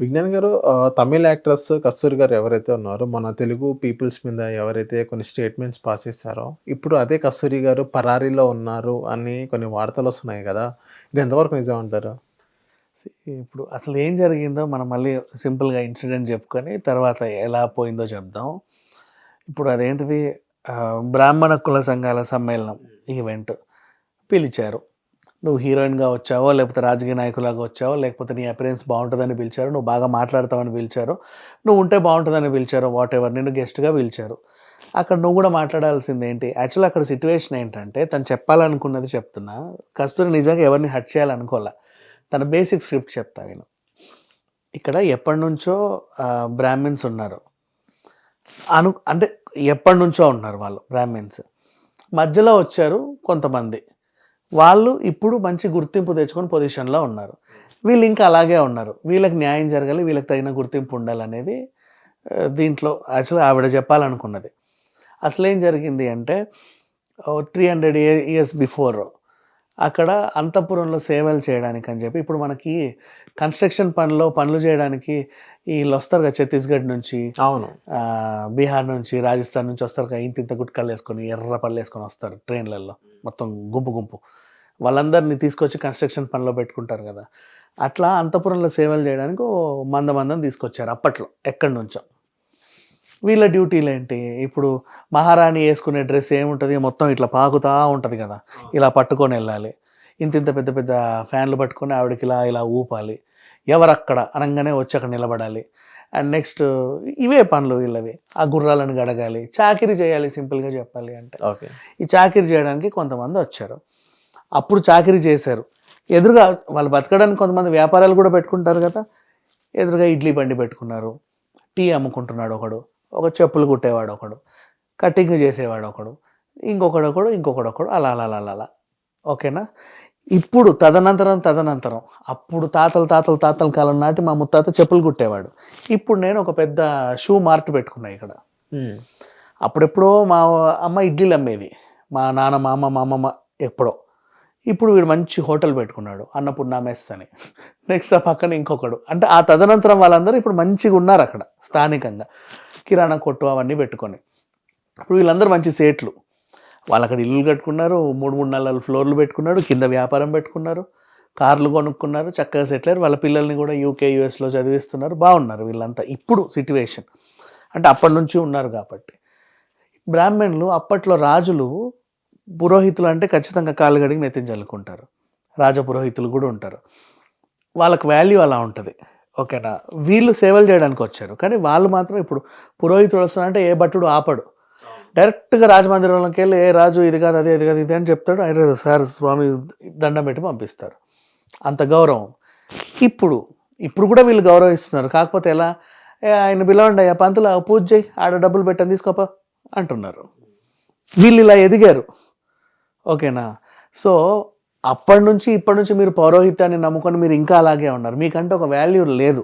విజ్ఞాన్ గారు తమిళ్ యాక్ట్రెస్ కస్తూరి గారు ఎవరైతే ఉన్నారో, మన తెలుగు పీపుల్స్ మీద ఎవరైతే కొన్ని స్టేట్మెంట్స్ పాస్ చేశారో, ఇప్పుడు అదే కస్తూరి గారు పరారీలో ఉన్నారు అని కొన్ని వార్తలు వస్తున్నాయి కదా ఇది ఎంతవరకు నిజం అంటారు? ఇప్పుడు అసలు ఏం జరిగిందో మనం మళ్ళీ సింపుల్‌గా ఇన్సిడెంట్ చెప్పుకొని తర్వాత ఎలా పోయిందో చెప్దాం. ఇప్పుడు అదేంటిది బ్రాహ్మణ కుల సంఘాల సమ్మేళనం ఈవెంట్ పిలిచారు. నువ్వు హీరోయిన్‌గా వచ్చావో, లేకపోతే రాజకీయ నాయకులాగా వచ్చావో, లేకపోతే నీ అపిరెన్స్ బాగుంటుందని పిలిచారు. నువ్వు బాగా మాట్లాడతావని పిలిచారు. నువ్వు ఉంటే బాగుంటుందని పిలిచారు. వాటెవర్ నిన్ను గెస్ట్‌గా పిలిచారు. అక్కడ నువ్వు కూడా మాట్లాడాల్సిందేంటి? యాక్చువల్ అక్కడ సిచ్యువేషన్ ఏంటంటే తను చెప్పాలనుకున్నది చెప్తున్నా. కస్తూరి నిజంగా ఎవరిని హట్ చేయాలనుకోలే తన బేసిక్ స్క్రిప్ట్ చెప్తా నేను ఇక్కడ ఎప్పటినుంచో నుంచో బ్రాహ్మిన్స్ ఉన్నారు. అను అంటే ఎప్పటినుంచో ఉన్నారు వాళ్ళు బ్రాహ్మిన్స్. మధ్యలో వచ్చారు కొంతమంది. వాళ్ళు ఇప్పుడు మంచి గుర్తింపు తెచ్చుకొని పొజిషన్‌లో ఉన్నారు. వీళ్ళు ఇంకా అలాగే ఉన్నారు. వీళ్ళకి న్యాయం జరగాలి. వీళ్ళకి తగిన గుర్తింపు ఉండాలనేది దీంట్లో యాక్చువల్‌గా ఆవిడ చెప్పాలనుకున్నది. అసలేం జరిగింది అంటే ఓహ్, 300 ఇయ ఇయర్స్ బిఫోర్ అక్కడ అంతఃపురంలో సేవలు చేయడానికి అని చెప్పి ఇప్పుడు మనకి కన్‌స్ట్రక్షన్ పనిలో పనులు చేయడానికి ఈళ్ళొస్తారు కదా! ఛత్తీస్‌గఢ్ నుంచి అవును. బీహార్ నుంచి, రాజస్థాన్ నుంచి వస్తారు కదా! ఇంతింత గుట్కాలేసుకొని, ఎర్ర పళ్ళేసుకొని వస్తారు ట్రైన్‌లలో. మొత్తం గుంపు గుంపు. వాళ్ళందరిని తీసుకొచ్చి కన్‌స్ట్రక్షన్ పనిలో పెట్టుకుంటారు కదా! అట్లా అంతఃపురంలో సేవలు చేయడానికి మంద మందం తీసుకొచ్చారు అప్పట్లో ఎక్కడి నుంచో. వీళ్ళ డ్యూటీలేంటి? ఇప్పుడు మహారాణి యేసుకునే డ్రెస్ ఏముంటది? మొత్తం ఇట్లా పాకుతా ఉంటది కదా! ఇలా పట్టుకొనెళ్ళాలి. ఇంతింత పెద్ద పెద్ద ఫ్యాన్‌లు పట్టుకొని ఆవిడకి ఇలా ఇలా ఊపాలి. ఎవరక్కడ అనంగానే వచ్చి అక్కడ నిలబడాలి. అండ్ నెక్స్ట్ ఇవే పనులు వీళ్ళవి. ఆ గుర్రాలను గడగాలి. చాకిరీ చేయాలి సింపుల్‌గా చెప్పాలి అంటే. ఓకే. ఈ చాకిరీ చేయడానికి కొంతమంది వచ్చారు. అప్పుడు చాకిరీ చేశారు. ఎదురుగా వాళ్ళు బతకడానికి కొంతమంది వ్యాపారాలు కూడా పెట్టుకుంటారు కదా! ఎదురుగా ఇడ్లీ బండి పెట్టుకున్నారు. టీ అమ్ముకుంటున్నాడు ఒకడు. ఒక చెప్పులు కుట్టేవాడు ఒకడు. కటింగ్ చేసేవాడు ఒకడు. ఇంకొకడొకడు, ఇంకొకడొకడు అలా అలా అలా అలా. ఓకేనా? ఇప్పుడు తదనంతరం, తదనంతరం అప్పుడు తాతల తాతల తాతల కాలం నాటి మా ముత్తాత చెప్పులు కుట్టేవాడు. ఇప్పుడు నేను ఒక పెద్ద షూ మార్ట్ పెట్టుకున్నా ఇక్కడ. అప్పుడెప్పుడో మా అమ్మ ఇడ్లీలు అమ్మేది. మా నాన్న, మా అమ్మ, మా అమ్మమ్మ ఎప్పుడో. ఇప్పుడు వీడు మంచి హోటల్ పెట్టుకున్నాడు. అన్నపూర్ణ మెస్ అని. నెక్స్ట్ ఆ పక్కన ఇంకొకడు. అంటే ఆ తదనంతరం వాళ్ళందరూ ఇప్పుడు మంచిగా ఉన్నారు అక్కడ స్థానికంగా. కిరాణా కొట్టు అవన్నీ పెట్టుకొని. ఇప్పుడు వీళ్ళందరూ మంచి సేట్లు. వాళ్ళు అక్కడ ఇల్లులు కట్టుకున్నారు. 3, 3, 4 ఫ్లోర్‌లు పెట్టుకున్నారు కింద వ్యాపారం పెట్టుకున్నారు. కార్లు కొనుక్కున్నారు. చక్కగా సెటిల్ వాళ్ళ పిల్లల్ని కూడా యూకే, యూఎస్‌లో చదివిస్తున్నారు. బాగున్నారు వీళ్ళంతా. ఇప్పుడు సిట్యువేషన్ అంటే అప్పటి నుంచి ఉన్నారు కాబట్టి. బ్రాహ్మణులు అప్పట్లో రాజులు పురోహితులు అంటే ఖచ్చితంగా కాళ్ళు కడిగి నెత్తిన చల్లుకుంటారు. రాజపురోహితులు కూడా ఉంటారు. వాళ్ళకి వాల్యూ అలా ఉంటుంది ఓకేనా? వీళ్ళు సేవలు చేయడానికి వచ్చారు. కానీ వాళ్ళు మాత్రం ఇప్పుడు పురోహితుడు వస్తున్నాడంటే ఏ భటుడు ఆపడు. డైరెక్ట్‌గా రాజమందిరంలోకెళ్ళి ఏ రాజు ఇది కాదు, అదే ఇది కాదు, ఇది అని చెప్తాడు. ఆయన సార్ స్వామి దండం పెట్టి పంపిస్తారు. అంత గౌరవం. ఇప్పుడు ఇప్పుడు కూడా వీళ్ళు గౌరవిస్తున్నారు. కాకపోతే ఎలా? ఆయన పిలవండి అయ్యా పంతులు పూజ చేయి. ఆడ డబ్బులు పెట్టని తీసుకోపో అంటున్నారు. వీళ్ళు ఇలా ఎదిగారు. ఓకేనా? సో అప్పటి నుంచి ఇప్పటి నుంచి మీరు పౌరోహిత్యాన్ని నమ్ముకొని మీరు ఇంకా అలాగే ఉన్నారు. మీకంటే ఒక వాల్యూ లేదు.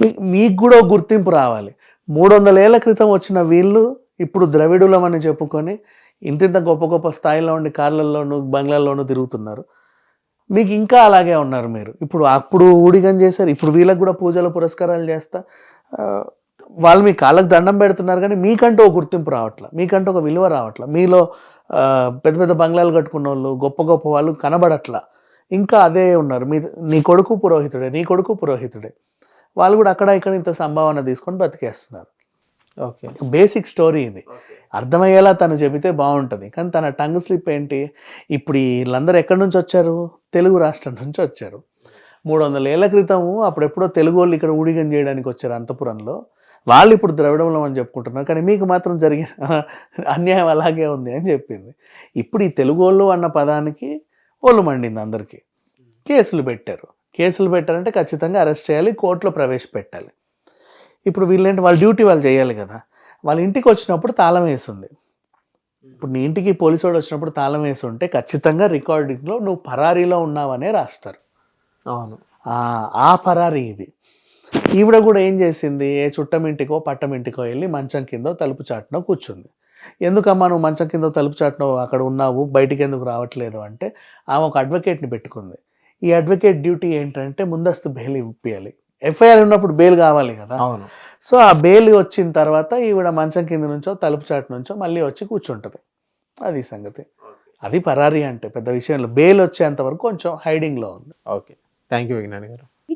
మీ మీకు కూడా ఒక గుర్తింపు రావాలి. 300 ఏళ్ళ క్రితం వచ్చిన వీళ్ళు ఇప్పుడు ద్రవిడులమని చెప్పుకొని ఇంతింత గొప్ప గొప్ప స్థాయిలో ఉండి కార్లల్లోనూ, బంగ్లాల్లోనూ తిరుగుతున్నారు. మీకు ఇంకా అలాగే ఉన్నారు మీరు. ఇప్పుడు అప్పుడు ఊడిగం చేశారు. ఇప్పుడు వీళ్ళకి కూడా పూజలు, పురస్కారాలు చేస్తా వాళ్ళు మీ కాళ్ళకి దండం పెడుతున్నారు కానీ మీకంటూ ఒక గుర్తింపు రావట్ల. మీకంటూ ఒక విలువ రావట్ల. మీలో పెద్ద పెద్ద బంగ్లాలు కట్టుకున్నోళ్ళు, గొప్ప గొప్ప వాళ్ళు కనబడట్ల. ఇంకా అదే ఉన్నారు. మీ నీ కొడుకు పురోహితుడే, నీ కొడుకు పురోహితుడే. వాళ్ళు కూడా అక్కడ ఇక్కడ ఇంత సంభావన తీసుకొని బ్రతికేస్తున్నారు. ఓకే. బేసిక్ స్టోరీ ఇది. అర్థమయ్యేలా తను చెబితే బావుంటది. కానీ తన టంగ్ స్లిప్ ఏంటి? ఇప్పుడు ఈళ్ళందరూ ఎక్కడి నుంచి వచ్చారు? తెలుగు రాష్ట్రం నుంచి వచ్చారు. 300 ఏళ్ళ క్రితము అప్పుడెప్పుడో తెలుగోళ్ళు ఇక్కడ ఊడిగం చేయడానికి వచ్చారు అంతఃపురంలో. వాళ్ళు ఇప్పుడు ద్రవిడములం అని చెప్పుకుంటున్నారు. కానీ మీకు మాత్రం జరిగిన అన్యాయం అలాగే ఉంది అని చెప్పింది. ఇప్పుడు ఈ తెలుగోళ్ళు అన్న పదానికి ఒళ్ళు మండింది అందరికీ. కేసులు పెట్టారు. కేసులు పెట్టారంటే ఖచ్చితంగా అరెస్ట్ చేయాలి. కోర్టులో ప్రవేశపెట్టాలి. ఇప్పుడు వీళ్ళేంటి వాళ్ళ డ్యూటీ వాళ్ళు చేయాలి కదా! వాళ్ళ ఇంటికి వచ్చినప్పుడు తాళం వేసుంది. ఇప్పుడు నీ ఇంటికి పోలీసోడు వచ్చినప్పుడు తాళం వేసి ఉంటే ఖచ్చితంగా రికార్డింగ్‌లో నువ్వు పరారీలో ఉన్నావనే రాస్తారు. అవును. ఆ! ఆ పరారీ ఇది. ఈవిడ కూడా ఏం చేసింది? ఏ చుట్టమింటికో, పట్టమింటికో ఎళ్ళి మంచం కిందో, తలుపు చాటునో కూర్చుంది. ఎందుకమ్మా నువ్వు మంచం కిందో, తలుపు చాటునో అక్కడ ఉన్నావు, బయటికెందుకు రావట్లేదు అంటే ఆమె ఒక అడ్వకేట్‌ని పెట్టుకుంది. ఈ అడ్వకేట్ డ్యూటీ ఏంటంటే ముందస్తు బెయిల్ ఇప్పియాలి. ఎఫ్ఐఆర్ ఉన్నప్పుడు బెయిల్ కావాలి కదా. అవును. సో ఆ బెయిల్ వచ్చిన తర్వాత ఈవిడ మంచం కింద నుంచో తలుపు చాటు నుంచో మళ్ళీ వచ్చి కూర్చుంటది. అది సంగతి. అది పరారీ అంటే పెద్ద విషయంలో బెయిల్ వచ్చేంత వరకు కొంచెం హైడింగ్లో ఉంది. ఓకే. థ్యాంక్ యూ విజ్ఞాని గారు.